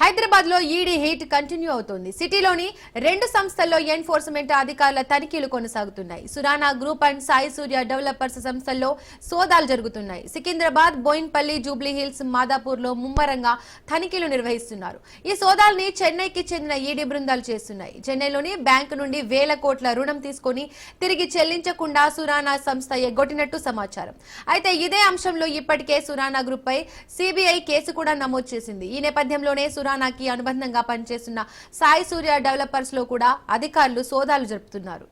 హైదరాబాద్లో ED heat continue అవుతోంది. సిటీలోని రెండు సంస్థల్లో ఎన్ఫోర్స్మెంట్ అధికారుల తనిఖీలు కొనసాగుతున్నాయి. Surana group and Sai Surya developers సంస్థల్లో సోదాలు జరుగుతున్నాయి. సికింద్రాబాద్ బోయిన్పల్లి జూబ్లీ హిల్స్ మాదాపూర్లో ముమ్మరంగా తనిఖీలు నిర్వహిస్తున్నారు. ఈ సోదాల్ని చెన్నైకి చెందిన ఈడీ బృందాలు చేస్తున్నాయి. చెన్నైలోని బ్యాంకు నుండి వేల కోట్ల రుణం తీసుకుని తిరిగి చెల్లించకుండా సురానా సంస్థ ఎగ్గొట్టినట్టు సమాచారం. అయితే ఇదే అంశంలో ఇప్పటికే సురానా గ్రూప్ పై సిబిఐ కేసు కూడా నమోదు చేసింది. ఈ నేపథ్యంలోనే సురానాకి అనుబంధంగా పనిచేస్తున్న సాయి సూర్య డెవలపర్స్లో కూడా అధికారులు సోదాలు జరుపుతున్నారు.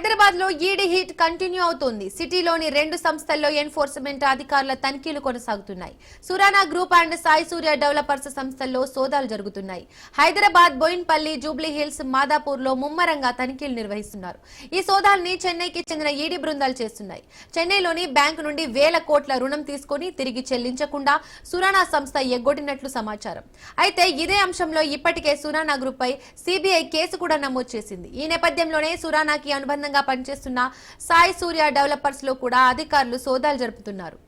హైదరాబాద్లో ఈడీ హీట్ కంటిన్యూ అవుతోంది. సిటీలోని రెండు సంస్థల్లో ఎన్ఫోర్స్మెంట్ అధికారుల తనిఖీలు కొనసాగుతున్నాయి. Surana group and Sai Surya developers సంస్థల్లో సోదాలు జరుగుతున్నాయి. హైదరాబాద్ బోయిన్పల్లి జూబ్లీ హిల్స్ మాదాపూర్లో ముమ్మరంగా తనిఖీలు నిర్వహిస్తున్నారు. ఈ సోదాల్ని చెన్నైకి చెందిన ఈడీ బృందాలు చేస్తున్నాయి. చెన్నైలోని బ్యాంకు నుండి వేల కోట్ల రుణం తీసుకుని తిరిగి చెల్లించకుండా సురానా సంస్థ ఎగ్గొట్టినట్లు సమాచారం. అయితే ఇదే అంశంలో ఇప్పటికే సురానా గ్రూప్ పై సిబిఐ కేసు కూడా నమోదు చేసింది. ఈ నేపథ్యంలోనే సురానాకి అనుబంధంగా పనిచేస్తున్న సాయి సూర్య డెవలపర్స్లో కూడా అధికారులు సోదాలు జరుపుతున్నారు.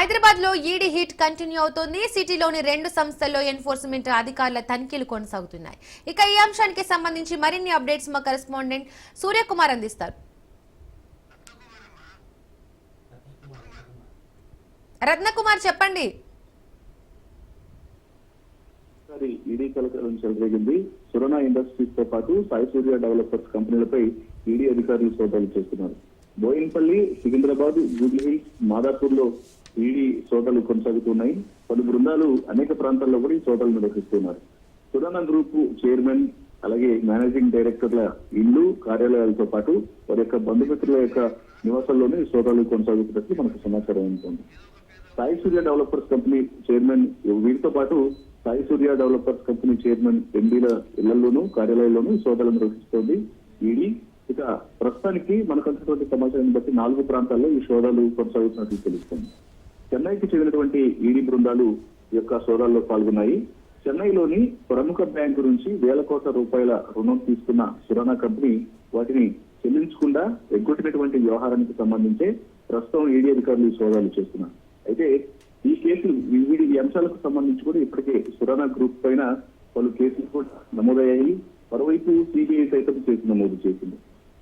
హైదరాబాద్లో ఈడీ హీట్ కంటిన్యూ అవుతోంది. సిటీలోని రెండు సంస్థల్లో ఎన్ఫోర్స్మెంట్ అధికారుల తనిఖీలు కొనసాగుతున్నాయి. ఇక ఈ అంశానికి సంబంధించి మరిన్ని అప్డేట్స్ మా కరెస్పాండెంట్ సూర్యకుమార్ అందిస్తారు. రత్నకుమార్ చెప్పండి. ఈడీ కలకలం చెలరేగింది సురణ ఇండస్ట్రీస్తో పాటు సాయి సూర్య డెవలపర్స్ కంపెనీలపై ఈడీ అధికారులు సోదాలు చేస్తున్నారు. బోయిన్పల్లి సికింద్రాబాద్ జూబ్లీ హిల్స్ మాదాపూర్లో ఈడీ సోదాలు కొనసాగుతున్నాయి. పలు బృందాలు అనేక ప్రాంతాల్లో కూడా ఈ సోదాలు నిర్వహిస్తున్నారు సురానా గ్రూప్ చైర్మన్ అలాగే మేనేజింగ్ డైరెక్టర్ల ఇల్లు కార్యాలయాలతో పాటు వారి యొక్క బంధుమిత్రుల యొక్క నివాసాల్లోనే సోదాలు కొనసాగుతున్నట్లు మనకు సమాచారం ఉంటుంది Sai Surya developers company chairman వీరితో పాటు Sai Surya developers company chairman ఎండీల ఇళ్ళలోనూ కార్యాలయాల్లోనూ ఈ సోదాలు నిర్వహిస్తోంది ఈడీ ఇక ప్రస్తుతానికి మనకు సమాచారాన్ని బట్టి నాలుగు ప్రాంతాల్లో ఈ సోదాలు కొనసాగుతున్నట్లు తెలుస్తుంది. చెన్నైకి చెందినటువంటి ఈడీ బృందాలు యొక్క సోదాల్లో పాల్గొన్నాయి. చెన్నైలోని ప్రముఖ బ్యాంకు నుంచి వేల కోట్ల రూపాయల రుణం తీసుకున్న సురానా కంపెనీ వాటిని చెల్లించకుండా ఎగ్గొట్టినటువంటి వ్యవహారానికి సంబంధించే ప్రస్తుతం ఈడీ అధికారులు సోదాలు చేస్తున్నారు. అయితే ఈ కేసులు ఈ- వీడి అంశాలకు సంబంధించి కూడా ఇప్పటికే సురానా గ్రూప్ పైన పలు కేసులు కూడా నమోదయ్యాయి. మరోవైపు సిబిఐ సైతం కేసు నమోదు చేసింది.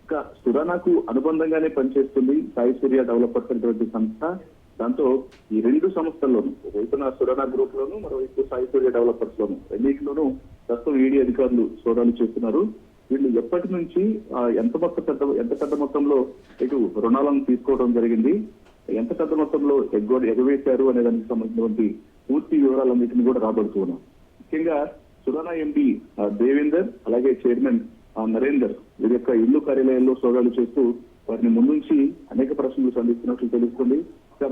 ఇంకా సురానాకు అనుబంధంగానే పనిచేస్తుంది సాయి సూర్య డెవలపర్స్ అనేటువంటి సంస్థ. దాంతో ఈ రెండు సంస్థల్లోనూ ఒకవైపున సురానా గ్రూప్ లోను మరోవైపు సాయి సూర్య డెవలపర్స్ లోను రెండింటిలోనూ ప్రస్తుతం ఈడీ అధికారులు సోదాలు చేస్తున్నారు. వీళ్ళు ఎప్పటి నుంచి ఎంత మొత్తం పెద్ద ఎంత పెద్ద మొత్తంలో ఇటు రుణాలను తీసుకోవడం జరిగింది ఎంత పెద్ద మొత్తంలో ఎగ్గొ ఎగవేశారు అనే దానికి సంబంధించినటువంటి పూర్తి వివరాలన్నింటినీ కూడా రాబడుతూ ఉన్నాం. ముఖ్యంగా సురానా ఎంపీ దేవేందర్ అలాగే చైర్మన్ నరేందర్ వీరి యొక్క ఇల్లు కార్యాలయాల్లో సోదాలు చేస్తూ వారిని ముందుంచి అనేక ప్రశ్నలు సంధిస్తున్నట్లు తెలుస్తుంది.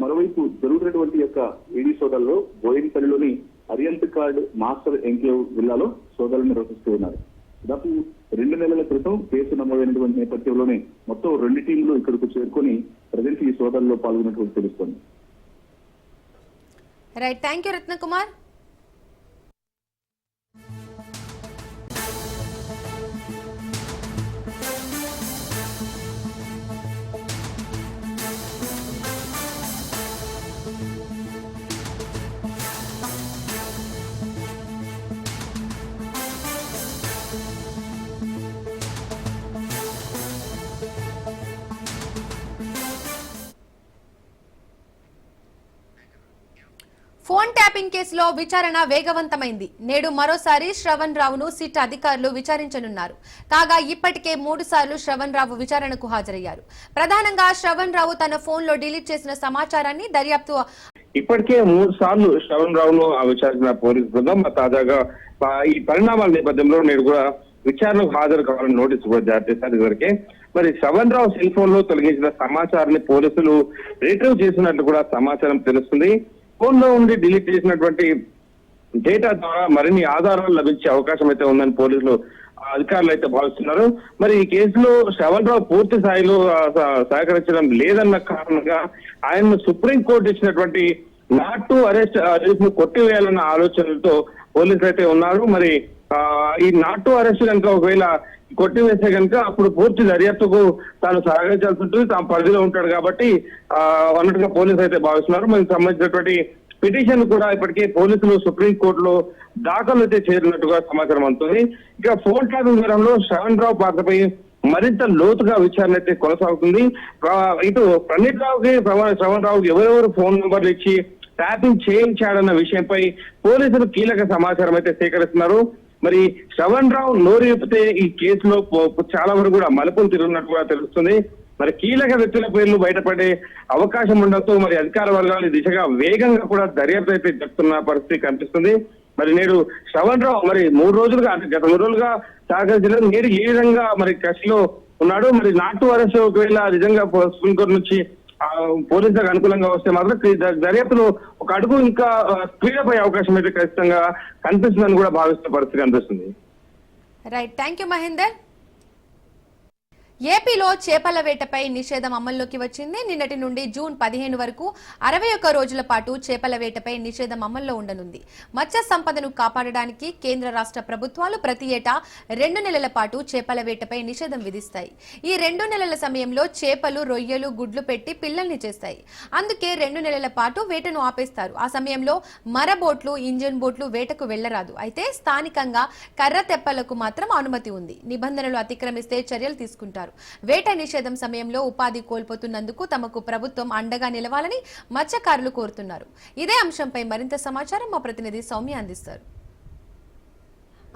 మరోవైపు జరుగుతున్నటువంటి యొక్క ఈడీ సోదాల్లో బోయినపల్లిలోని అరియంత్ కార్డ్ మాస్టర్ ఎంక్లేవ్ జిల్లాలో సోదాలు నిర్వహిస్తూ ఉన్నారు. దాదాపు రెండు నెలల క్రితం కేసు నమోదైనటువంటి నేపథ్యంలోనే మొత్తం రెండు టీంలు ఇక్కడకు చేరుకొని ప్రజెంట్ ఈ సోదాల్లో పాల్గొన్నట్టు తెలుస్తోంది. Right thank you Ratnakumar phone tapping కేసులో విచారణ వేగవంతమైంది. నేడు మరోసారి శ్రవణ్ రావును సిట్ అధికారులు విచారించనున్నారు. కాగా ఇప్పటికే మూడు సార్లు శ్రవణ్ రావు విచారణకు హాజరయ్యారు. ప్రధానంగా శ్రవణ్ రావు తన ఫోన్లో డిలీట్ చేసిన సమాచారాన్ని దర్యాప్తు ఇప్పటికే మూడు సార్లు శ్రవణ్ రావును విచారించిన పోలీసు బృందం తాజాగా ఈ పరిణామాల నేపథ్యంలో నేడు కూడా విచారణకు హాజరు కావాలని నోటీసు కూడా జారీ చేశారు ఇదివరకే. మరి శ్రవణ్ రావు సెల్ ఫోన్లో తొలగించిన సమాచారాన్ని పోలీసులు రిట్రీవ్ చేసినట్లు కూడా సమాచారం తెలుస్తుంది. ఫోన్లో ఉండి డిలీట్ చేసినటువంటి డేటా ద్వారా మరిన్ని ఆధారాలు లభించే అవకాశం అయితే ఉందని పోలీసులు అధికారులు అయితే భావిస్తున్నారు. మరి ఈ కేసులో శ్రవణ్ రావు పూర్తి స్థాయిలో సహ- సహకరించడం లేదన్న కారణంగా ఆయన్ను సుప్రీం కోర్టు ఇచ్చినటువంటి నాట్ టు అరెస్ట్ను కొట్టివేయాలన్న ఆలోచనలతో పోలీసులు అయితే ఉన్నారు. మరి ఆ, ఈ నాట్ టు అరెస్ట్ కనుక ఒకవేళ కొట్టివేస్తే కనుక అప్పుడు పూర్తి దర్యాప్తుకు తాను సహకరించాల్సి ఉంటుంది. తాను పరిధిలో ఉంటాడు కాబట్టి ఆ, అన్నట్టుగా పోలీసులు అయితే భావిస్తున్నారు. మనకి సంబంధించినటువంటి పిటిషన్ కూడా ఇప్పటికే పోలీసులు సుప్రీం కోర్టులో దాఖలు అయితే చేరినట్టుగా సమాచారం అందుతుంది. ఇక ఫోన్ ట్యాపింగ్ వివరంలో శ్రవణ్ రావు పాత్రపై మరింత లోతుగా విచారణ అయితే కొనసాగుతుంది. ఇటు ప్రణీత్ రావుకి శ్రవణ్ రావుకి ఎవరెవరు ఫోన్ నెంబర్లు ఇచ్చి ట్యాపింగ్ చేయించాడన్న విషయంపై పోలీసులు కీలక సమాచారం అయితే సేకరిస్తున్నారు. మరి శ్రవణ్ రావు నోరు ఈ కేసులో చాలా వరకు కూడా మలుపులు తిరుగుతున్నట్టు కూడా తెలుస్తుంది. మరి కీలక వ్యక్తుల పేర్లు బయటపడే అవకాశం ఉండడంతో మరి అధికార వర్గాలు దిశగా వేగంగా కూడా దర్యాప్తు అయితే జరుగుతున్న పరిస్థితి కనిపిస్తుంది. మరి నేడు శ్రవణ్ రావు మరి మూడు రోజులుగా అంటే గత మూడు రోజులుగా సహకరించిన నేడు ఏ విధంగా మరి కసిలో ఉన్నాడు? మరి నాటు అరెస్ట్ ఒకవేళ నిజంగా సుప్రీంకోర్టు నుంచి పోలీసులకు అనుకూలంగా వస్తే మాత్రం ఈ దర్యాప్తులో ఒక అడుగు ఇంకా స్పీడప్ అయ్యే అవకాశం అయితే ఖచ్చితంగా కనిపిస్తుందని కూడా భావిస్తున్న పరిస్థితి కనిపిస్తుంది. రైట్ థ్యాంక్ యూ మహేందర్ ఏపీలో చేపల వేటపై నిషేధం అమల్లోకి వచ్చింది. నిన్నటి నుండి జూన్ పదిహేను వరకు అరవై ఒక్క రోజుల పాటు చేపల వేటపై నిషేధం అమల్లో ఉండనుంది. మత్స్య సంపదను కాపాడడానికి కేంద్ర రాష్ట్ర ప్రభుత్వాలు ప్రతి ఏటా రెండు నెలల పాటు చేపల వేటపై నిషేధం విధిస్తాయి. ఈ రెండు నెలల సమయంలో చేపలు రొయ్యలు గుడ్లు పెట్టి పిల్లల్ని చేస్తాయి. అందుకే రెండు నెలల పాటు వేటను ఆపేస్తారు. ఆ సమయంలో మర బోట్లు ఇంజన్ బోట్లు వేటకు వెళ్ళరాదు. అయితే స్థానికంగా కర్ర తెప్పలకు మాత్రం అనుమతి ఉంది. నిబంధనలు అతిక్రమిస్తే చర్యలు తీసుకుంటారు. వేట నిషేధం సమయంలో ఉపాధి కోల్పోతున్నందుకు తమకు ప్రభుత్వం అండగా నిలవాలని మత్స్యకారులు కోరుతున్నారు. ఇదే అంశంపై మరింత సమాచారం మా ప్రతినిధి సౌమ్య అందిస్తారు.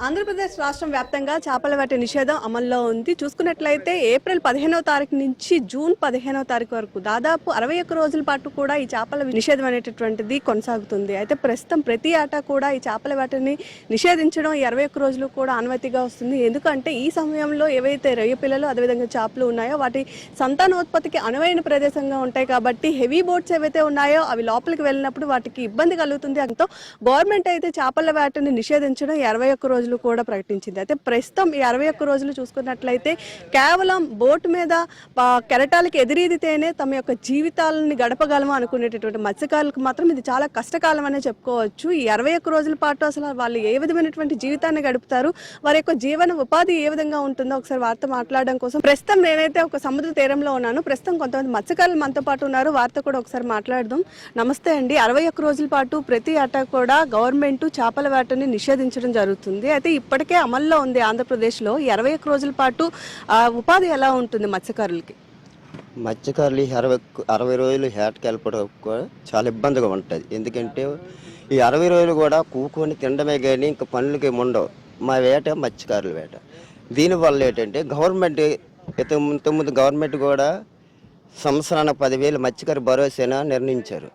ఆంధ్రప్రదేశ్ రాష్ట్రం వ్యాప్తంగా చేపల వేట నిషేధం అమల్లో ఉంది. చూసుకున్నట్లయితే ఏప్రిల్ పదిహేనవ తారీఖు నుంచి జూన్ పదిహేనవ తారీఖు వరకు దాదాపు అరవై ఒక్క రోజుల పాటు కూడా ఈ చేపల నిషేధం అనేటటువంటిది కొనసాగుతుంది. అయితే ప్రస్తుతం ప్రతి ఆట కూడా ఈ చేపల వేటని నిషేధించడం ఈ అరవై ఒక్క రోజులు కూడా అనుమతిగా వస్తుంది. ఎందుకంటే ఈ సమయంలో ఏవైతే రొయ్య పిల్లలు అదేవిధంగా చేపలు ఉన్నాయో వాటి సంతానోత్పత్తికి అనువైన ప్రదేశంగా ఉంటాయి కాబట్టి హెవీ బోట్స్ ఏవైతే ఉన్నాయో అవి లోపలికి వెళ్ళినప్పుడు వాటికి ఇబ్బంది కలుగుతుంది. అంతో గవర్నమెంట్ అయితే చేపల వేటని నిషేధించడం ఈ అరవై ఒక్క రోజులు కూడా ప్రకటించింది. అయితే ప్రస్తుతం ఈ అరవై ఒక్క రోజులు చూసుకున్నట్లయితే కేవలం బోటు మీద కెరటాలకు కెరటాలకి ఎదురీదితేనే తమ యొక్క జీవితాలని గడపగలము అనుకునేటటువంటి మత్స్యకారులకు మాత్రం ఇది చాలా కష్టకాలం అనే చెప్పుకోవచ్చు. ఈ అరవై ఒక్క రోజుల పాటు అసలు వాళ్ళు ఏ విధమైనటువంటి జీవితాన్ని గడుపుతారు? వారి యొక్క జీవన ఉపాధి ఏ విధంగా ఉంటుందో ఒకసారి వారితో మాట్లాడడం కోసం. ప్రస్తుతం నేనైతే ఒక సముద్ర తీరంలో ఉన్నాను. ప్రస్తుతం కొంతమంది మత్స్యకారులు మనతో పాటు ఉన్నారు. వారితో కూడా ఒకసారి మాట్లాడదాం. నమస్తే అండి. అరవై ఒక్క రోజుల పాటు ప్రతి ఏటా కూడా గవర్నమెంట్ చేపల వేటని నిషేధించడం జరుగుతుంది. అయితే ఇప్పటికే అమల్లో ఉంది ఆంధ్రప్రదేశ్లో. ఇరవై ఒక్క రోజుల పాటు ఆ, ఉపాధి ఎలా ఉంటుంది మత్స్యకారులకి? మత్స్యకారులు అరవై అరవై రోజులు హేటకి వెళ్ళిపోవడం కూడా చాలా ఇబ్బందిగా ఉంటుంది. ఎందుకంటే ఈ అరవై రోజులు కూడా కూకొని తినడమే కానీ ఇంకా పనులకి ఉండవు. మా వేట మత్స్యకారుల వేట. దీనివల్ల ఏంటంటే గవర్నమెంట్ ఇంత ఇంతకుముందు గవర్నమెంట్ కూడా సంవత్సరానికి పదివేలు మత్స్యకారు భరోసాన నిర్ణయించారు.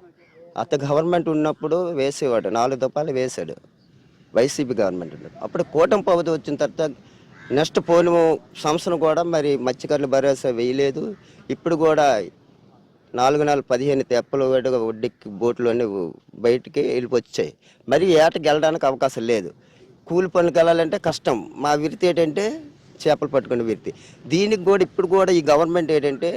అత గవర్నమెంట్ ఉన్నప్పుడు వేసేవాడు నాలుగు దఫాలు వేశాడు. వైసీపీ గవర్నమెంట్ ఉన్నప్పుడు అప్పుడు కూటమి ప్రభుత్వం వచ్చిన తర్వాత నెక్స్ట్ పోను సంవత్సరం కూడా మరి మత్స్యకారులు భరోసా వేయలేదు. ఇప్పుడు కూడా నాలుగు నెలలు పదిహేను తెప్పలు వేడుగా ఒడ్డెక్కి బోట్లు బయటికి వెళ్ళిపోచ్చాయి. మరి ఏటకి వెళ్ళడానికి అవకాశం లేదు. కూలి పనులకు వెళ్ళాలంటే కష్టం. మా వృత్తి ఏంటంటే చేపలు పట్టుకునే విరితి దీనికి కూడా ఇప్పుడు కూడా ఈ గవర్నమెంట్ ఏంటంటే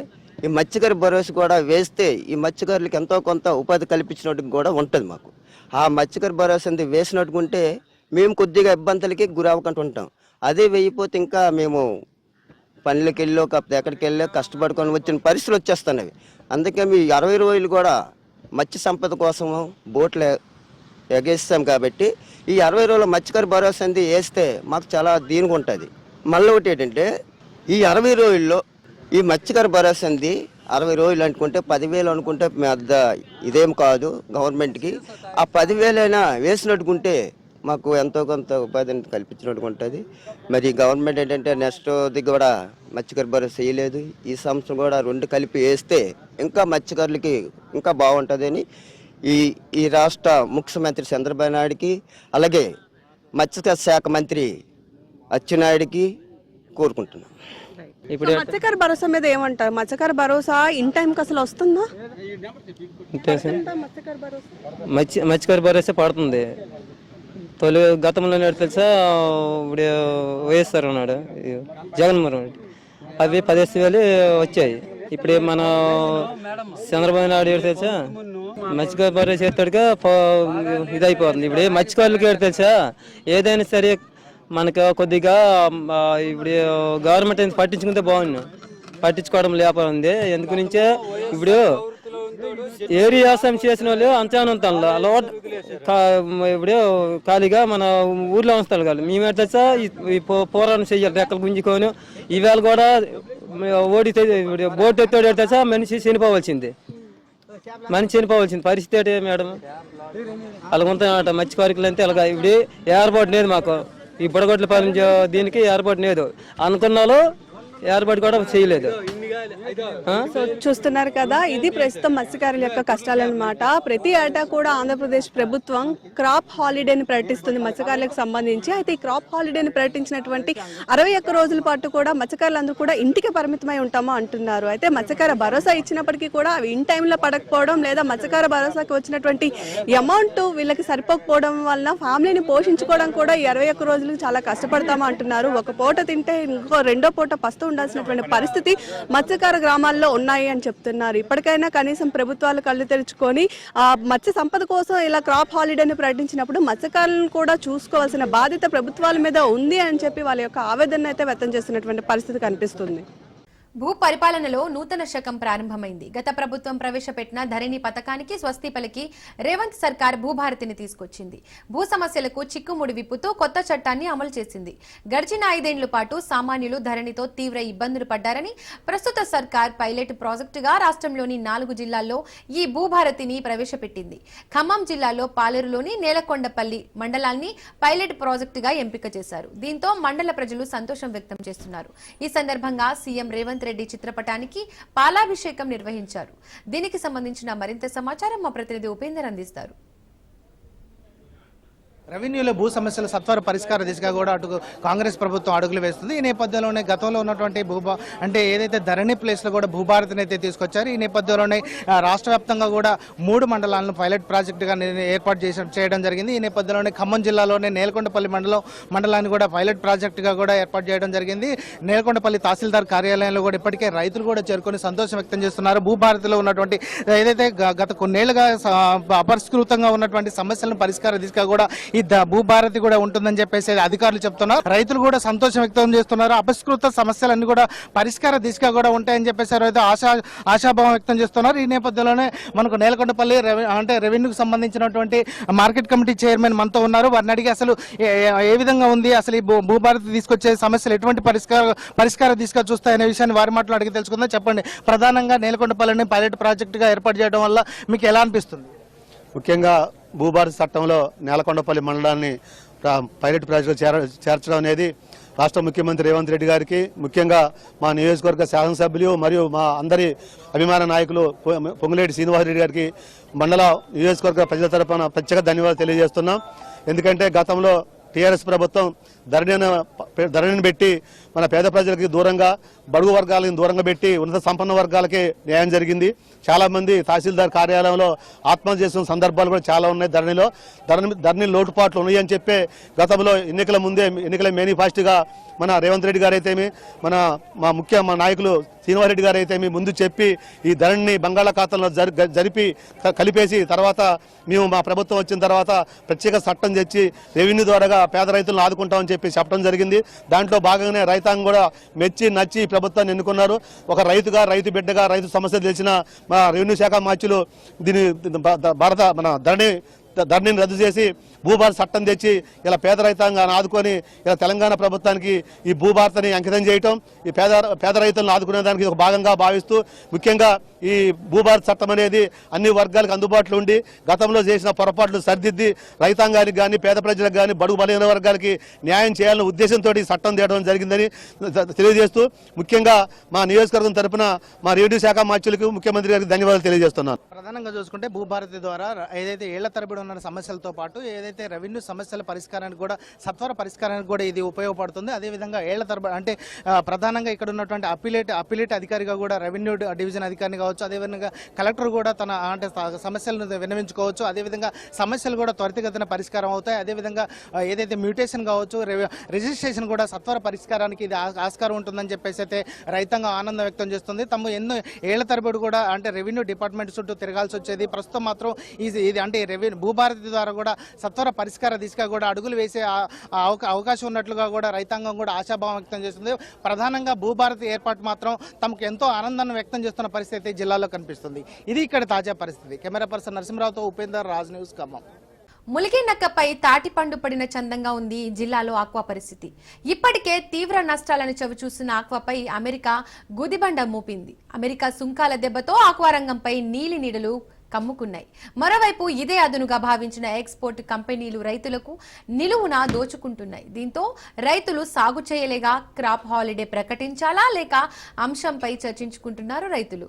ఈ మత్స్యకారి భరోసా కూడా వేస్తే ఈ మత్స్యకారులకు ఎంతో కొంత ఉపాధి కల్పించినట్టు కూడా ఉంటుంది మాకు. ఆ మత్స్యకారు భరోసా అనేది వేసినట్టుకుంటే మేము కొద్దిగా ఇబ్బందులకి గురి అవ్వకుండా ఉంటాం అదే వేయకపోతే ఇంకా మేము పనులకు వెళ్ళో కాకపోతే ఎక్కడికి వెళ్ళో కష్టపడుకొని వచ్చిన పరిస్థితులు వచ్చేస్తున్నవి. అందుకే మీ అరవై రోజులు కూడా మత్స్య సంపద కోసం బోట్లు ఎగేస్తాం కాబట్టి ఈ అరవై రోజుల మత్స్యకారి భరోసా అనేది వేస్తే మాకు చాలా దీనిగా ఉంటుంది. మళ్ళీ ఒకటి ఏంటంటే ఈ అరవై రోజుల్లో ఈ మత్స్యకారి భరోసా అనేది అరవై రోజులు అనుకుంటే పదివేలు అనుకుంటే పెద్ద ఇదేం కాదు గవర్నమెంట్కి. ఆ పదివేలైనా వేసినట్టుకుంటే మాకు ఎంతో కొంత ఉపాధిని కల్పించినట్టు ఉంటుంది. మరి గవర్నమెంట్ ఏంటంటే నెక్స్ట్ దిగ్గు కూడా మత్స్యకార భరోసా చేయలేదు. ఈ సంవత్సరం కూడా రెండు కలిపి వేస్తే ఇంకా మత్స్యకారులకి ఇంకా బాగుంటుందని ఈ ఈ రాష్ట్ర ముఖ్యమంత్రి చంద్రబాబు నాయుడికి అలాగే మత్స్యకార శాఖ మంత్రి అచ్చెన్నాయుడికి కోరుకుంటున్నాం. ఇప్పుడు మత్స్యకార భరోసా మీద ఏమంటారు? మత్స్యకార భరోసా ఇన్ టైంకి అసలు వస్తుందా? మత్స్యకార భరోసా పడుతుంది. తొలి గతంలో నాడు తెలుసా? ఇప్పుడు వైఎస్ఆర్ ఉన్నాడు. జగన్మోహన్ రెడ్డి. అవి పదేసి వేలు వచ్చాయి. ఇప్పుడు మన చంద్రబాబు నాయుడు ఏడు తెలుసా? మత్స్యకారు భరోసా చేస్తాడుగా ఇది అయిపోతుంది ఇప్పుడు మత్స్యకారులకి ఏడు తెలుసా? ఏదైనా సరే మనకు కొద్దిగా ఇప్పుడు గవర్నమెంట్ అనేది పట్టించుకుంటే బాగుండు. పట్టించుకోవడం లేకపోయింది ఎందుకు నుంచే? ఇప్పుడు ఏరియా వ్యవసాయం చేసిన వాళ్ళు అంచాను అలవాటు ఇప్పుడు ఖాళీగా మన ఊర్లో ఉంచుతారు కాదు. మేము ఎట్లా ఈ పో- పోరాటం చేయాలి రెక్కలు గుంజుకొని. ఈవేళ కూడా ఓడి బోట్ ఎత్తాడు ఎట్లా మనిషి చనిపోవాల్సిందే. మనిషి చనిపోవాల్సింది. పరిస్థితి ఏంటి మేడం? అలా ఉంటాయన్నమాట మత్స్య కోరికలు అంతే అలాగా. ఇప్పుడు ఏర్పాటు లేదు మాకు. ఈ బుడగొట్ల పాలన దీనికి ఏర్పాటు లేదు. అనుకున్నాలో ఏర్పాటు కూడా చేయలేదు. సో చూస్తున్నారు కదా ఇది ప్రస్తుతం మత్స్యకారుల యొక్క కష్టాలన్నమాట. ప్రతి ఏటా కూడా ఆంధ్రప్రదేశ్ ప్రభుత్వం క్రాప్ హాలిడేని ప్రకటిస్తుంది మత్స్యకారులకు సంబంధించి. అయితే ఈ క్రాప్ హాలిడేని ప్రకటించినటువంటి అరవై ఒక్క రోజుల పాటు కూడా మత్స్యకారులందరూ కూడా ఇంటికి పరిమితమై ఉంటామో అంటున్నారు. అయితే మత్స్యకార భరోసా ఇచ్చినప్పటికీ కూడా అవి ఇన్ టైంలో పడకపోవడం లేదా మత్స్యకార భరోసాకి వచ్చినటువంటి అమౌంట్ వీళ్ళకి సరిపోకపోవడం వల్ల ఫ్యామిలీని పోషించుకోవడం కూడా ఈ అరవై ఒక్క రోజులు చాలా కష్టపడతామో అంటున్నారు. ఒక పూట తింటే ఇంకో రెండో పూట పస్తు ఉండాల్సినటువంటి పరిస్థితి మత్స్యకార గ్రామాల్లో ఉన్నాయి అని చెప్తున్నారు. ఇప్పటికైనా కనీసం ప్రభుత్వాలు కళ్ళు తెరుచుకొని ఆ మత్స్య సంపద కోసం ఇలా క్రాప్ హాలిడేని ప్రకటించినప్పుడు మత్స్యకారులను కూడా చూసుకోవాల్సిన బాధ్యత ప్రభుత్వాల మీద ఉంది అని చెప్పి వాళ్ళ యొక్క ఆవేదన అయితే వ్యక్తం చేస్తున్నటువంటి పరిస్థితి కనిపిస్తుంది. భూ పరిపాలనలో నూతన శకం ప్రారంభమైంది. గత ప్రభుత్వం ప్రవేశపెట్టిన ధరణి పథకానికి స్వస్తి పలికి రేవంత్ సర్కార్ భూభారతిని తీసుకొచ్చింది. భూ సమస్యలకు చిక్కుముడి విప్పుతూ కొత్త చట్టాన్ని అమలు చేసింది. గడిచిన ఐదేండ్ల పాటు సామాన్యులు ధరణితో తీవ్ర ఇబ్బందులు పడ్డారని ప్రస్తుత సర్కార్ పైలట్ ప్రాజెక్టుగా రాష్ట్రంలోని నాలుగు జిల్లాల్లో ఈ భూభారతిని ప్రవేశపెట్టింది. ఖమ్మం జిల్లాలో పాలేరులోని నేలకొండపల్లి మండలాన్ని పైలట్ ప్రాజెక్టుగా ఎంపిక చేశారు. దీంతో మండల ప్రజలు సంతోషం వ్యక్తం చేస్తున్నారు. ఈ సందర్భంగా సీఎం రేవంత్ రెడ్డి చిత్రపటానికి పాలాభిషేకం నిర్వహించారు. దీనికి సంబంధించిన మరింత సమాచారం మా ప్రతినిధి ఉపేందర్ అందిస్తారు. రెవెన్యూలో భూ సమస్యల సత్వర పరిష్కార దిశగా కూడా అటు కాంగ్రెస్ ప్రభుత్వం అడుగులు వేస్తుంది. ఈ నేపథ్యంలోనే గతంలో ఉన్నటువంటి భూభా అంటే ఏదైతే ధరణి ప్లేస్లో కూడా భూభారతిని అయితే తీసుకొచ్చారు ఈ నేపథ్యంలోనే రాష్ట్ర వ్యాప్తంగా కూడా మూడు మండలాలను పైలట్ ప్రాజెక్టుగా ఏర్పాటు చేసి చేయడం జరిగింది. ఈ నేపథ్యంలోనే ఖమ్మం జిల్లాలోనే నేలకొండపల్లి మండలం మండలాన్ని కూడా పైలట్ ప్రాజెక్టుగా కూడా ఏర్పాటు చేయడం జరిగింది. నేలకొండపల్లి తహసీల్దార్ కార్యాలయంలో కూడా ఇప్పటికే రైతులు కూడా చేరుకొని సంతోషం వ్యక్తం చేస్తున్నారు. భూభారతిలో ఉన్నటువంటి ఏదైతే గ- గత కొన్నేళ్ళుగా అపరిష్కృతంగా ఉన్నటువంటి సమస్యలను పరిష్కార దిశగా కూడా ఈ ఈ భూభారతి కూడా ఉంటుందని చెప్పేసి అధికారులు చెప్తున్నారు. రైతులు కూడా సంతోషం వ్యక్తం చేస్తున్నారు. అపస్కృత సమస్యలన్నీ కూడా పరిష్కార దిశగా కూడా ఉంటాయని చెప్పేసి అయితే ఆశా ఆశాభావం వ్యక్తం చేస్తున్నారు. ఈ నేపథ్యంలోనే మనకు నేలకొండపల్లి అంటే రెవెన్యూకి సంబంధించినటువంటి మార్కెట్ కమిటీ చైర్మన్ మనతో ఉన్నారు. వారిని అడిగి అసలు ఏ- విధంగా ఉంది? అసలు ఈ భూ- భూభారతి తీసుకొచ్చే సమస్యలు ఎటువంటి పరిష్కార పరిష్కార దిశగా చూస్తాయనే విషయాన్ని వారి మాటలు అడిగి తెలుసుకుందాం. చెప్పండి. ప్రధానంగా నేలకొండపల్లిని పైలట్ ప్రాజెక్టుగా ఏర్పాటు చేయడం వల్ల మీకు ఎలా అనిపిస్తుంది? ముఖ్యంగా భూభారతి చట్టంలో నేలకొండపల్లి మండలాన్ని పైలట్ ప్రాజెక్టు చేర చేర్చడం అనేది రాష్ట్ర ముఖ్యమంత్రి రేవంత్ రెడ్డి గారికి ముఖ్యంగా మా నియోజకవర్గ శాసనసభ్యులు మరియు మా అందరి అభిమాన నాయకులు పొంగులేటి శ్రీనివాసరెడ్డి గారికి మండల నియోజకవర్గ ప్రజల తరఫున ప్రత్యేక ధన్యవాదాలు తెలియజేస్తున్నాం. ఎందుకంటే గతంలో టీఆర్ఎస్ ప్రభుత్వం ధరణిని ధరణిని పెట్టి మన పేద ప్రజలకి దూరంగా బడుగు వర్గాలను దూరంగా పెట్టి ఉన్నత సంపన్న వర్గాలకి న్యాయం జరిగింది. చాలామంది తహసీల్దార్ కార్యాలయంలో ఆత్మహత్య చేసిన సందర్భాలు కూడా చాలా ఉన్నాయి ధరణిలో. ధరణి ధరణి లోటుపాట్లు ఉన్నాయని చెప్పే గతంలో ఎన్నికల ముందే ఎన్నికల మేనిఫెస్టోగా మన రేవంత్ రెడ్డి గారు మన మా ముఖ్య మా నాయకులు శ్రీనివారెడ్డి గారు అయితే మీ ముందు చెప్పి ఈ ధరణిని బంగాళాఖాతంలో జరి జరిపి కలిపేసి తర్వాత మేము మా ప్రభుత్వం వచ్చిన తర్వాత ప్రత్యేక చట్టం తెచ్చి రెవెన్యూ ద్వారా పేద రైతులను ఆదుకుంటామని చెప్పి చెప్పి చెప్పడం జరిగింది. దాంట్లో భాగంగానే రైతాంగం కూడా మెచ్చి నచ్చి ప్రభుత్వాన్ని ఎన్నుకున్నారు. ఒక రైతుగా రైతు బిడ్డగా రైతు సమస్య తెలిసిన మా రెవెన్యూ శాఖ మార్చులు దీని భారత మన ధరణి ధరణిని రద్దు చేసి భూభారత చట్టం తెచ్చి ఇలా పేద రైతాంగాన్ని ఆదుకొని ఇలా తెలంగాణ ప్రభుత్వానికి ఈ భూభారతని అంకితం చేయటం ఈ పేద పేద రైతులను ఆదుకునే దానికి ఒక భాగంగా భావిస్తూ ముఖ్యంగా ఈ భూభారత చట్టం అనేది అన్ని వర్గాలకు అందుబాటులో ఉండి గతంలో చేసిన పొరపాట్లు సరిదిద్ది రైతాంగానికి కానీ పేద ప్రజలకు కానీ బడుగు బలహీన వర్గాలకి న్యాయం చేయాలనే ఉద్దేశంతో ఈ చట్టం తేవడం జరిగిందని తెలియజేస్తూ ముఖ్యంగా మా నియోజకవర్గం తరపున మా రేడియో శాఖ మార్చులకు ముఖ్యమంత్రి గారికి ధన్యవాదాలు తెలియజేస్తున్నాను. ప్రధానంగా చూసుకుంటే భూభారతి ద్వారా ఏదైతే ఏళ్ళ తరబడి ఉన్న సమస్యలతో పాటు ఏదైతే రెవెన్యూ సమస్యల పరిష్కారానికి కూడా సత్వర పరిష్కారానికి కూడా ఇది ఉపయోగపడుతుంది. అదేవిధంగా ఏళ్ళ తరబడి అంటే ప్రధానంగా ఇక్కడ ఉన్నటువంటి అపిలేట్ అపిలేట్ అధికారిగా కూడా రెవెన్యూ డివిజన్ అధికారిగా కావచ్చు అదేవిధంగా కలెక్టర్ కూడా తన అంటే సమస్యలను విన్నవించుకోవచ్చు. అదేవిధంగా సమస్యలు కూడా త్వరితగతిన పరిష్కారం అవుతాయి. అదేవిధంగా ఏదైతే మ్యూటేషన్ కావచ్చు రిజిస్ట్రేషన్ కూడా సత్వర పరిష్కారానికి ఇది ఆ- ఆస్కారం ఉంటుందని చెప్పేసి అయితే రైతాంగం ఆనందం వ్యక్తం చేస్తుంది. తమ ఎన్నో ఏళ్ళ తరబడి కూడా అంటే రెవెన్యూ డిపార్ట్మెంట్ చుట్టూ తిరగాల్సి వచ్చేది. ప్రస్తుతం మాత్రం ఇది ఇది అంటే రెవెన్యూ భూభారతి ద్వారా కూడా సత్వర పరిష్కార దిశగా కూడా అడుగులు వేసే అవకా- అవకాశం ఉన్నట్లుగా కూడా రైతాంగం కూడా ఆశాభావం వ్యక్తం చేస్తుంది. ప్రధానంగా భూభారతి ఏర్పాటు మాత్రం తమకు ఎంతో ఆనందాన్ని వ్యక్తం చేస్తున్న పరిస్థితి జిల్లాలో కనిపిస్తుంది. ఇది ఇక్కడ తాజా పరిస్థితి. కెమెరా పర్సన్ నరసింహరావుతో ఉపేందర్ రాజ్ న్యూస్ ఖమ్మం. ములిగి నక్కపై తాటి పండు పడిన చందంగా ఉంది జిల్లాలో ఆక్వా పరిస్థితి. ఇప్పటికే తీవ్ర నష్టాలను చవి చూసిన ఆక్వాపై అమెరికా గుదిబండ మూపింది. అమెరికా సుంకాల దెబ్బతో ఆక్వా రంగంపై నీలి నీడలు కమ్ముకున్నాయి. మరోవైపు ఇదే అదునుగా భావించిన ఎక్స్పోర్ట్ కంపెనీలు రైతులకు నిలువున దోచుకుంటున్నాయి. దీంతో రైతులు సాగు చేయలేగా క్రాప్ హాలిడే ప్రకటించాలా లేక అంశంపై చర్చించుకుంటున్నారు రైతులు?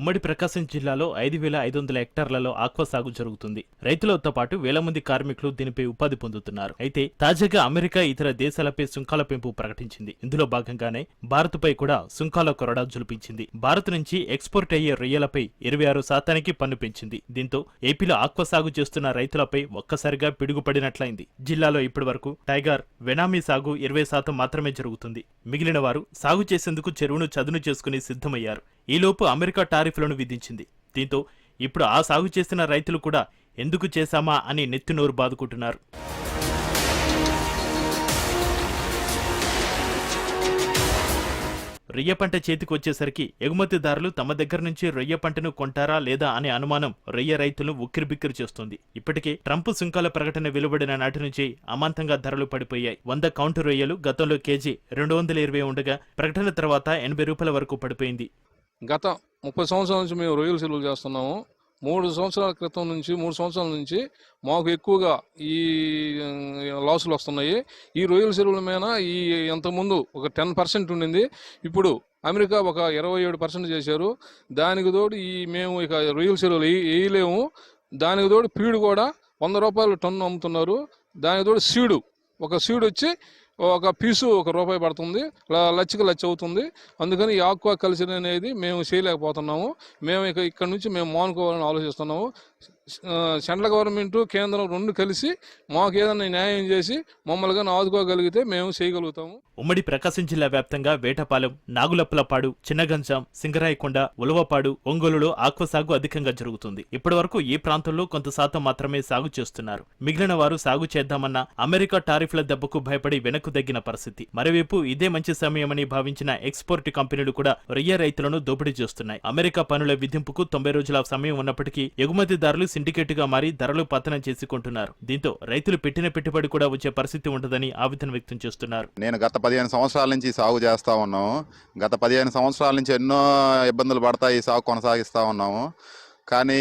ఉమ్మడి ప్రకాశం జిల్లాలో ఐదు వేల ఐదు వందల హెక్టార్లలో ఆక్వా సాగు జరుగుతుంది. రైతులతో పాటు వేల మంది కార్మికులు దీనిపై ఉపాధి పొందుతున్నారు. అయితే తాజాగా అమెరికా ఇతర దేశాలపై సుంకాల పెంపు ప్రకటించింది. ఇందులో భాగంగానే భారత్పై కూడా సుంకాల కొరడా జులిపించింది భారత్ నుంచి ఎక్స్పోర్ట్ అయ్యే రొయ్యలపై ఇరవై ఆరు శాతానికి పన్ను పెంచింది. దీంతో ఏపీలో ఆక్వా సాగు చేస్తున్న రైతులపై ఒక్కసారిగా పిడుగుపడినట్లయింది. జిల్లాలో ఇప్పటి వరకు టైగర్ వెనామీ సాగు ఇరవై శాతం మాత్రమే జరుగుతుంది. మిగిలిన వారు సాగు చేసేందుకు చెరువును చదును చేసుకుని సిద్ధమయ్యారు. ఈలోపు అమెరికా టారిఫ్లను విధించింది. దీంతో ఇప్పుడు ఆ సాగు చేసిన రైతులు కూడా ఎందుకు చేశామా అని నెత్తినోరు బాదుకుంటున్నారు. రొయ్య పంట చేతికి వచ్చేసరికి ఎగుమతిదారులు తమ దగ్గర నుంచి రొయ్య పంటను కొంటారా లేదా అనే అనుమానం రొయ్య రైతులను ఉక్కిరిబిక్కిరి చేస్తుంది. ఇప్పటికే ట్రంప్ సుంకాల ప్రకటన వెలువడిన నాటి నుంచి అమాంతంగా ధరలు పడిపోయాయి. వంద కౌంటు రొయ్యలు గతంలో కేజీ రెండు వందల ఇరవై ఉండగా ప్రకటన తర్వాత ఎనభై రూపాయల వరకు పడిపోయింది. గత ముప్పై సంవత్సరాల నుంచి మేము రొయ్యల సెలవులు చేస్తున్నాము. మూడు సంవత్సరాల క్రితం నుంచి మూడు సంవత్సరాల నుంచి మాకు ఎక్కువగా ఈ లాసులు వస్తున్నాయి. ఈ రొయ్యల చెరువుల మీద ఈ ఇంతకుముందు ఒక టెన్ పర్సెంట్ ఉండింది. ఇప్పుడు అమెరికా ఒక ఇరవై ఏడు పర్సెంట్ చేశారు. దానికి తోడు ఈ మేము ఇక రొయ్యల చెరువులు వేయలేము. దానికి తోడు పీడు కూడా వంద రూపాయలు టన్ను అమ్ముతున్నారు. దానికి తోడు సీడు ఒక సీడ్ వచ్చి ఒక పీసు ఒక రూపాయి పడుతుంది. లచ్చికి లచ్చ అవుతుంది. అందుకని ఈ ఆక్వా కల్చర్ అనేది మేము చేయలేకపోతున్నాము. మేము ఇక ఇక్కడ నుంచి మేము మానుకోవాలని ఆలోచిస్తున్నాము. సెంట్రల్ గవర్నమెంట్ కేంద్రం రెండు కలిసి మాకు ఏదైనా న్యాయం చేసి మమ్మల్ని కానీ ఆదుకోగలిగితే మేము చేయగలుగుతాము. ఉమ్మడి ప్రకాశం జిల్లా వ్యాప్తంగా వేటపాలెం నాగులప్పలపాడు చిన్నగంజాం సింగరాయకొండ ఉలవపాడు ఒంగోలులో ఆక్వ సాగు అధికంగా జరుగుతుంది. ఇప్పటి వరకు ఈ ప్రాంతంలో కొంత శాతం మాత్రమే సాగు చేస్తున్నారు. మిగిలిన వారు సాగు చేద్దామన్న అమెరికా టారిఫ్ల దెబ్బకు భయపడి వెనక్కు తగ్గిన పరిస్థితి. మరోవైపు ఇదే మంచి సమయమని భావించిన ఎక్స్పోర్ట్ కంపెనీలు కూడా రొయ్య రైతులను దోపిడీ చేస్తున్నాయి. అమెరికా పనుల విధింపుకు తొంభై రోజుల సమయం ఉన్నప్పటికీ ఎగుమతిదారు సిండికేట్గా మారి ధరలు పతనం చేసుకుంటున్నారు. దీంతో రైతులు పెట్టిన పెట్టుబడి కూడా వచ్చే పరిస్థితి ఉంటుందని ఆవేదన వ్యక్తం చేస్తున్నారు. నేను గత పదిహేను సంవత్సరాల నుంచి సాగు చేస్తూ ఉన్నాము. గత పదిహేను సంవత్సరాల నుంచి ఎన్నో ఇబ్బందులు పడతాయి సాగు కొనసాగిస్తూ ఉన్నాము. కానీ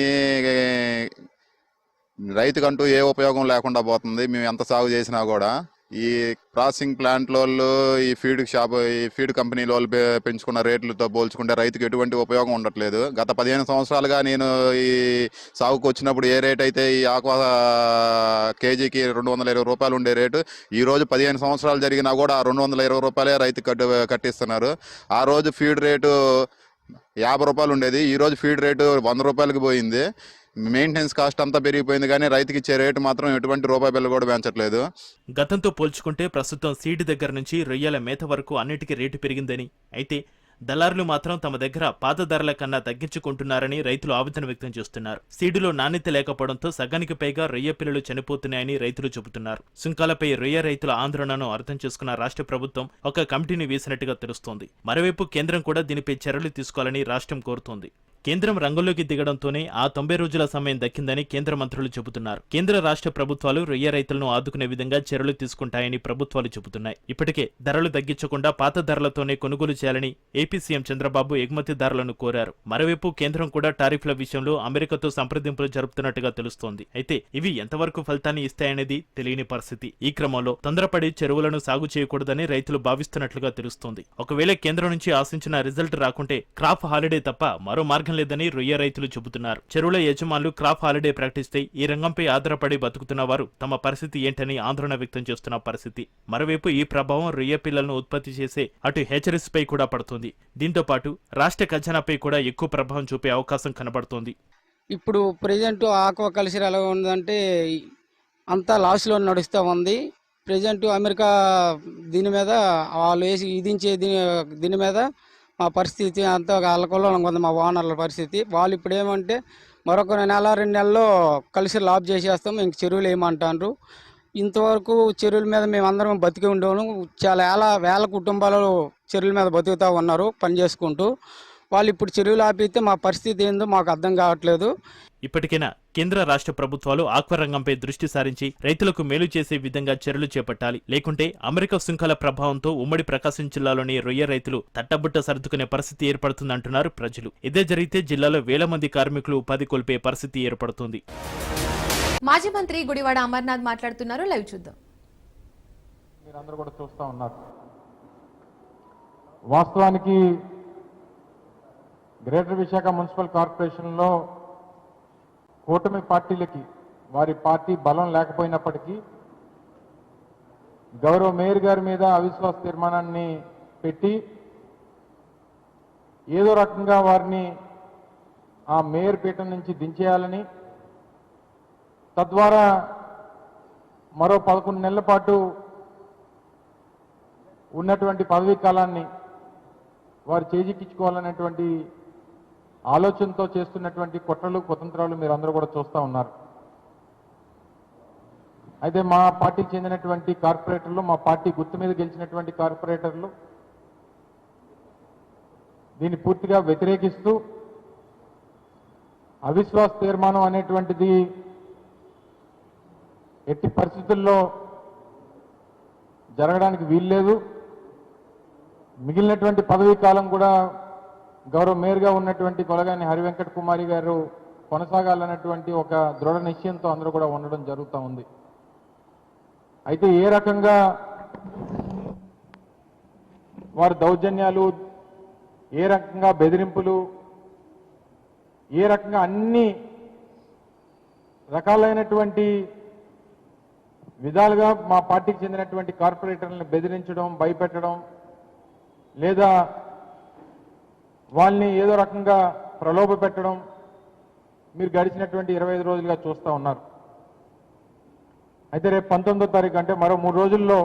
రైతుకంటూ ఏ ఉపయోగం లేకుండా పోతుంది. మేము ఎంత సాగు చేసినా కూడా ఈ ప్రాసెసింగ్ ప్లాంట్ల వాళ్ళు ఈ ఫీడ్ షాప్ ఈ ఫీడ్ కంపెనీల వాళ్ళు పెంచుకున్న రేట్లతో పోల్చుకుంటే రైతుకు ఎటువంటి ఉపయోగం ఉండట్లేదు. గత పదిహేను సంవత్సరాలుగా నేను ఈ సాగుకు వచ్చినప్పుడు ఏ రేట్ అయితే ఈ ఆక్వా కేజీకి రెండు వందల ఇరవై రూపాయలు ఉండే రేటు ఈ రోజు పదిహేను సంవత్సరాలు జరిగినా కూడా ఆ రెండు వందల ఇరవై రూపాయలే రైతు కట్టు కట్టిస్తున్నారు. ఆ రోజు ఫీడ్ రేటు యాభై రూపాయలు ఉండేది ఈ రోజు ఫీడ్ రేటు వంద రూపాయలకి పోయింది. మెయింటెనెన్స్ కాస్ట్ అంతా పెరిగిపోయింది కానీ రైతుకి ఇచ్చే రేటు మాత్రం ఎటువంటి రూపాయి బిల్లు కూడా పెంచట్లేదు. గతంతో పోల్చుకుంటే ప్రస్తుతం సీడ్ దగ్గర నుంచి రొయ్యల మేత వరకు అన్నిటికీ రేటు పెరిగిందని. అయితే దళారులు మాత్రం తమ దగ్గర పాత ధరల కన్నా తగ్గించుకుంటున్నారని రైతులు ఆవేదన వ్యక్తం చేస్తున్నారు. సీడులో నాణ్యత లేకపోవడంతో సగానికి పైగా రొయ్య పిల్లలు చనిపోతున్నాయని రైతులు చెబుతున్నారు. సుంకాలపై రొయ్య రైతుల ఆందోళనను అర్థం చేసుకున్న రాష్ట్ర ప్రభుత్వం ఒక కమిటీని వేసినట్టుగా తెలుస్తోంది. మరోవైపు కేంద్రం కూడా దీనిపై చర్యలు తీసుకోవాలని రాష్ట్రం కోరుతోంది. కేంద్రం రంగంలోకి దిగడంతోనే ఆ తొంభై రోజుల సమయం దక్కిందని కేంద్ర మంత్రులు చెబుతున్నారు. కేంద్ర రాష్ట్ర ప్రభుత్వాలు రొయ్య రైతులను ఆదుకునే విధంగా చర్యలు తీసుకుంటాయని ప్రభుత్వాలు చెబుతున్నాయి. ఇప్పటికే ధరలు తగ్గించకుండా పాత ధరలతోనే కొనుగోలు చేయాలని ఏపీ సీఎం చంద్రబాబు ఎగుమతిదారులను కోరారు. మరోవైపు కేంద్రం కూడా టారిఫ్ల విషయంలో అమెరికాతో సంప్రదింపులు జరుపుతున్నట్టుగా తెలుస్తోంది. అయితే ఇవి ఎంతవరకు ఫలితాన్ని ఇస్తాయనేది తెలియని పరిస్థితి. ఈ క్రమంలో తొందరపడి చెరువులను సాగు చేయకూడదని రైతులు భావిస్తున్నట్లుగా తెలుస్తోంది. ఒకవేళ కేంద్రం నుంచి ఆశించిన రిజల్ట్ రాకుంటే క్రాప్ హాలిడే తప్ప మరో మార్గం లేదని రొయ్య రైతులు చెబుతున్నారు. చెరువుల యజమానులు క్రాప్ హాలిడే ప్రకటిస్తే ఈ రంగంపై ఆధారపడి బతుకుతున్న వారు తమ పరిస్థితి ఏంటని ఆందోళన వ్యక్తం చేస్తున్న పరిస్థితి. మరోవైపు ఈ ప్రభావం రొయ్య పిల్లలను ఉత్పత్తి చేసే అటు హెచ్చరిస్ పై కూడా పడుతుంది. దీంతో పాటు రాష్ట్ర ఖజానాపై కూడా ఎక్కువ ప్రభావం చూపే అవకాశం కనబడుతోంది. ఇప్పుడు ప్రజెంట్ ఆక్వా కల్చర్ ఎలా ఉందంటే అంతా లాస్లో నడుస్తూ ఉంది. ప్రజెంట్ అమెరికా దీని మీద వాళ్ళు వేసి విధించే దీని దీని మీద మా పరిస్థితి అంతా అల్లకొల్లంగా ఉంది మా ఓనర్ల పరిస్థితి. వాళ్ళు ఇప్పుడు ఏమంటే మరొక నెల రెండు నెలల్లో కలిసి లాబ్ చేసేస్తాం ఇంక చెరువులు ఏమంటారు ఇంతవరకు చెరువుల మీద మేము అందరం బతికి ఉండేవాళ్ళం. చాలా వేల వేల కుటుంబాలు చెరువుల మీద బతుకుతూ ఉన్నారు పని చేసుకుంటూ. వాళ్ళు ఇప్పుడు చెరువులు ఆపితే మా పరిస్థితి ఏందో మాకు అర్థం కావట్లేదు. ఇప్పటికైనా కేంద్ర రాష్ట్ర ప్రభుత్వాలు ఆక్వా రంగంపై దృష్టి సారించి రైతులకు మేలు చేసే విధంగా చర్యలు చేపట్టాలి. లేకుంటే అమెరికా సుంకాల ప్రభావంతో ఉమ్మడి ప్రకాశం జిల్లాలోని రొయ్య రైతులు తట్టబుట్ట సర్దుకునే పరిస్థితి ఏర్పడుతుందంటున్నారు ప్రజలు. ఇదే జరిగితే జిల్లాలో వేల మంది కార్మికులు ఉపాధి కోల్పే పరిస్థితి ఏర్పడుతుంది. మాజీ మంత్రి గుడివాడ అమర్నాథ్ మాట్లాడుతున్నారు. లైవ్ చూద్దాం. మీరందరూ కూడా చూస్తూ ఉన్నారు. వాస్తవానికి గ్రేటర్ విశాఖ మున్సిపల్ కార్పొరేషన్లో కూటమి పార్టీలకి వారి పార్టీ బలం లేకపోయినప్పటికీ గౌరవ మేయర్ గారి మీద అవిశ్వాస తీర్మానాన్ని పెట్టి ఏదో రకంగా వారిని ఆ మేయర్ పీఠం నుంచి దించేయాలని తద్వారా మరో పదకొండు నెలల పాటు ఉన్నటువంటి పదవీ కాలాన్ని వారు చేజిక్కించుకోవాలనేటువంటి ఆలోచనతో చేస్తున్నటువంటి కుట్రలు కుతంత్రాలు మీరు అందరూ కూడా చూస్తూ ఉన్నారు. అయితే మా పార్టీకి చెందినటువంటి కార్పొరేటర్లు మా పార్టీ గుర్తు మీద గెలిచినటువంటి కార్పొరేటర్లు దీన్ని పూర్తిగా వ్యతిరేకిస్తూ అవిశ్వాస తీర్మానం అనేటువంటిది ఎట్టి పరిస్థితుల్లో జరగడానికి వీల్లేదు. మిగిలినటువంటి పదవీ కాలం కూడా గౌరవ మేయర్గా ఉన్నటువంటి కొలగాని హరివెంకట కుమారి గారు కొనసాగాలన్నటువంటి ఒక దృఢ నిశ్చయంతో అందరూ కూడా ఉండడం జరుగుతూ ఉంది. అయితే ఏ రకంగా వారి దౌర్జన్యాలు ఏ రకంగా బెదిరింపులు ఏ రకంగా అన్ని రకాలైనటువంటి విధాలుగా మా పార్టీకి చెందినటువంటి కార్పొరేటర్లను బెదిరించడం భయపెట్టడం లేదా వాళ్ళని ఏదో రకంగా ప్రలోభ పెట్టడం మీరు గడిచినటువంటి ఇరవై ఐదు రోజులుగా చూస్తూ ఉన్నారు. అయితే రేపు పంతొమ్మిదో తారీఖు అంటే మరో మూడు రోజుల్లో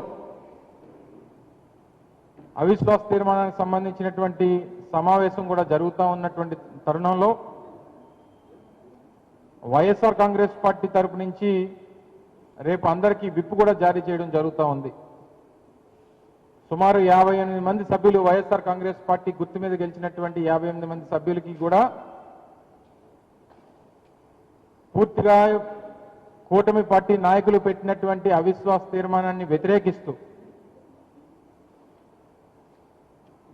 అవిశ్వాస తీర్మానానికి సంబంధించినటువంటి సమావేశం కూడా జరుగుతూ ఉన్నటువంటి తరుణంలో వైఎస్ఆర్ కాంగ్రెస్ పార్టీ తరపు నుంచి రేపు అందరికీ విప్ కూడా జారీ చేయడం జరుగుతూ ఉంది. సుమారు యాభై ఎనిమిది మంది సభ్యులు వైఎస్ఆర్ కాంగ్రెస్ పార్టీ గుర్తు మీద గెలిచినటువంటి యాభై ఎనిమిది మంది సభ్యులకి కూడా పూర్తిగా కూటమి పార్టీ నాయకులు పెట్టినటువంటి అవిశ్వాస తీర్మానాన్ని వ్యతిరేకిస్తూ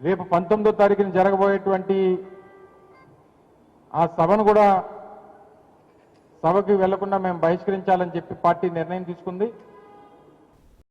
రేపు పంతొమ్మిదో తారీఖున జరగబోయేటువంటి ఆ సభను కూడా సభకి వెళ్ళకుండా మేము బహిష్కరించాలని చెప్పి పార్టీ నిర్ణయం తీసుకుంది.